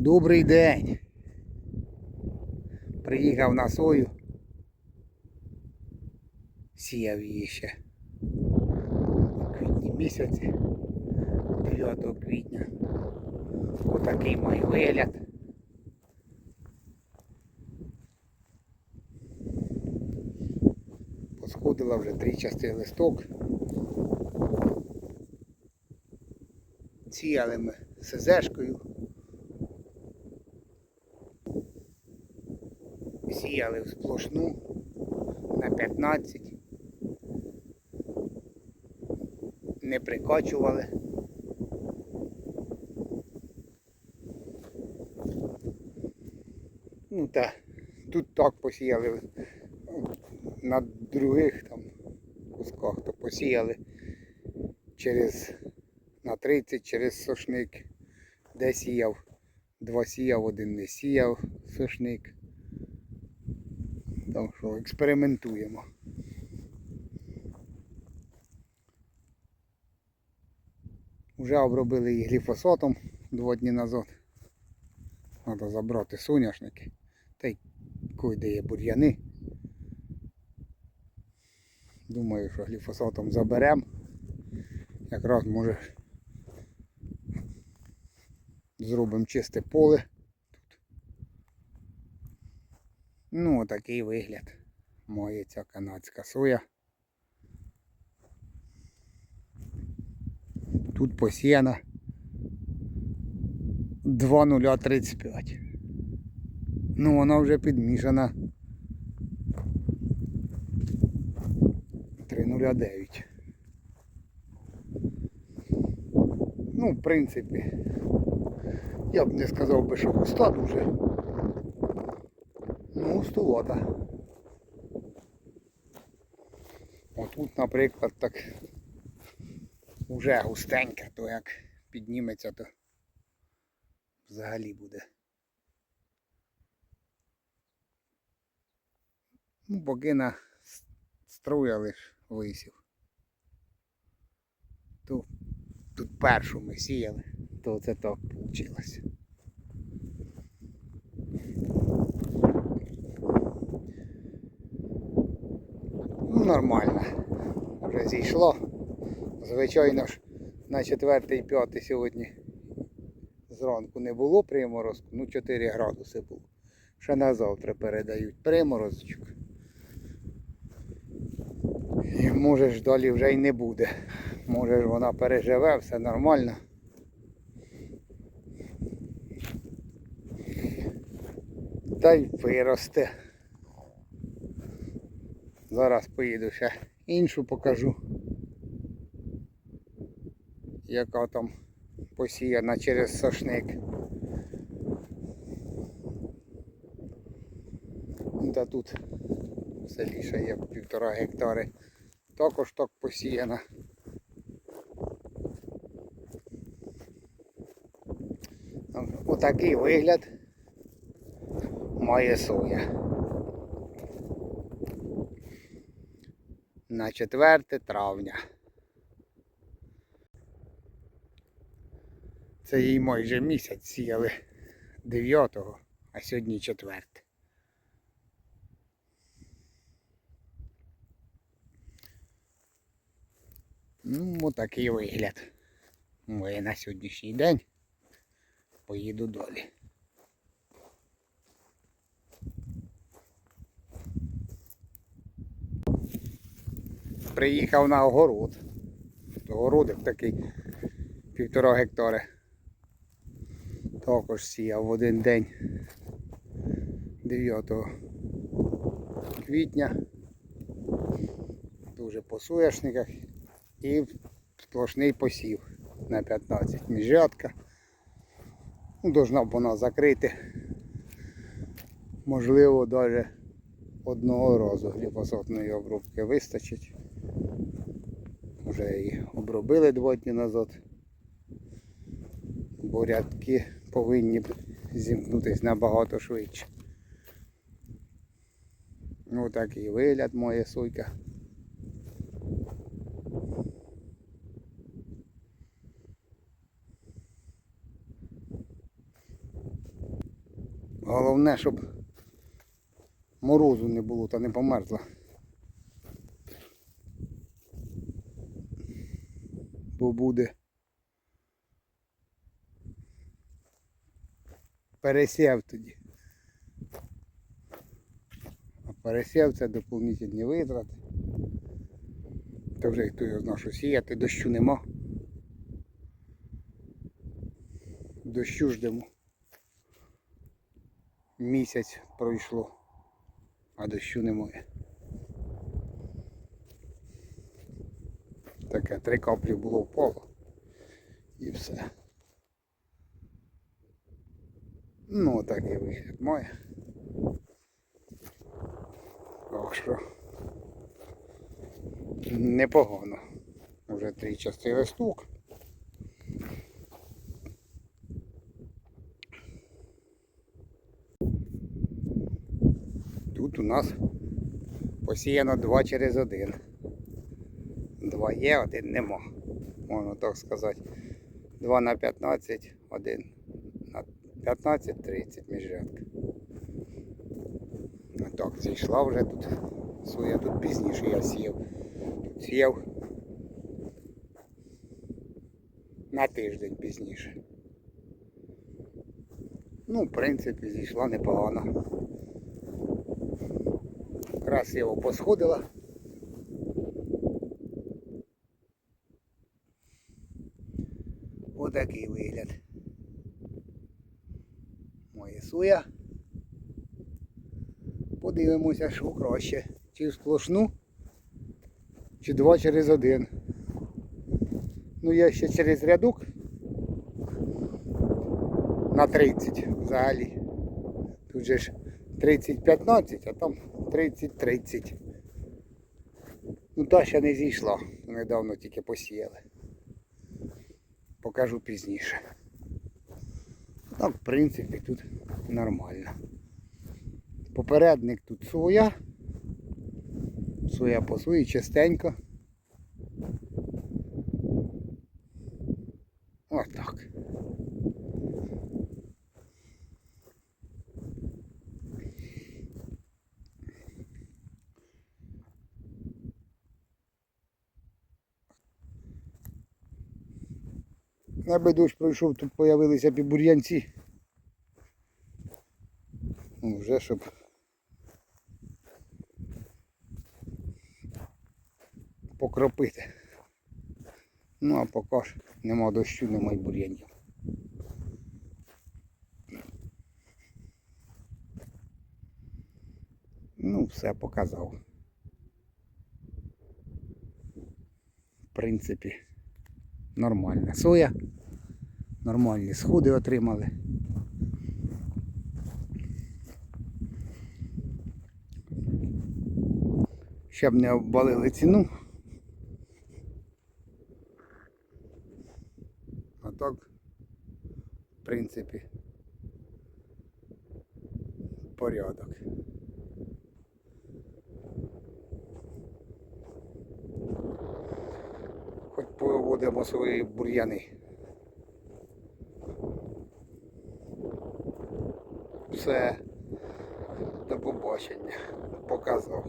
Добрий день. Приїхав на сою. Сіяв її ще. У квітні місяці. 9 квітня. Отакий має вигляд. Посходила вже три частини листок. Сіяли ми СЗшкою. Сіяли в сплошну на 15. Не прикачували. Ну та тут так посіяли на других там кусках, то посіяли через на 30 через сошник. Де сіяв, два сіяв, один не сіяв сошник. Так що експериментуємо. Вже обробили її гліфосатом два дні назад. Треба забрати соняшники. Та й койде є бур'яни. Думаю, що гліфосатом заберемо. Якраз може зробимо чисте поле. Тут. Ну, отакий вигляд має ця канадська соя. Тут посіяна 2,035. Ну, вона вже підмішана 3,09. Ну, в принципі, я б не сказав би, що густа дуже. Густувата. Отут, наприклад, так вже густенька, то як підніметься, то взагалі буде. Ну, поки на струя лиш висів. Ту, тут першу ми сіяли, то це так вийшло. Ну, нормально. Вже зійшло. Звичайно ж, на четвертий і п'ятий сьогодні зранку не було приморозку, ну 4 градуси було. Ще на завтра передають приморозочок. І може ж далі вже й не буде. Може ж вона переживе, все нормально. Та й виросте. Зараз поїду ще іншу покажу. Яка там посіяна через сошник. Та тут в селі ще є півтора гектари. Також так посіяна. Отакий вигляд має соя. На 4 травня. Це їй майже місяць сіяли 9-го, а сьогодні 4. Ну, отакий вигляд. Моє на сьогоднішній день. Поїду далі. Приїхав на огород. Огородик такий півтора гектари. Також сіяв в один день 9 квітня. Дуже по соняшниках і сплошний посів на 15 міжрядка. Ну, Должна б вона закрити. Можливо, навіть одного разу гліфосатної обробки вистачить. Вже її обробили два дні назад. Бо рядки повинні зімкнутися набагато швидше. Ну такий вигляд моя сойка. Головне, щоб морозу не було та не померзла. Бо буде пересів тоді. А пересів це доповнительні витрати. То вже хто його знає, що сіяти, дощу нема. Дощу ждемо. Місяць пройшло, а дощу немає. Таке три каплі було впало і все. Ну, такий вигляд має. Так що непогано. Вже три частини стук. Тут у нас посіяно два через один. Два є, один нема. Можна так сказати. Два на 15, один на 15-30 міжрядка. А так, зійшла вже тут. Своя тут пізніше я сіяв. Тут сіяв на тиждень пізніше. Ну, в принципі, зійшла непогано. Красиво посходила. Отакий вигляд. Моє суя. Подивимося, що краще. Чи в сплошну, чи два через один. Ну я ще через рядок на 30 взагалі. Тут же ж 30-15, а там 30-30. Ну та ще не зійшла. Недавно тільки посіяли. Покажу пізніше. Так, в принципі, тут нормально. Попередник тут соя. Соя по сої частенько. Ось Аби дощ пройшов, тут з'явилися б бур'янці. Ну, вже щоб покропити. Ну а поки ж нема дощу, нема й бур'янів. Ну, все показав. В принципі, нормальна соя. Нормальні сходи отримали. Щоб не обвалили ціну. А так, в принципі, порядок. Хоч поводимо свої бур'яни. Все, до побачення. Показав.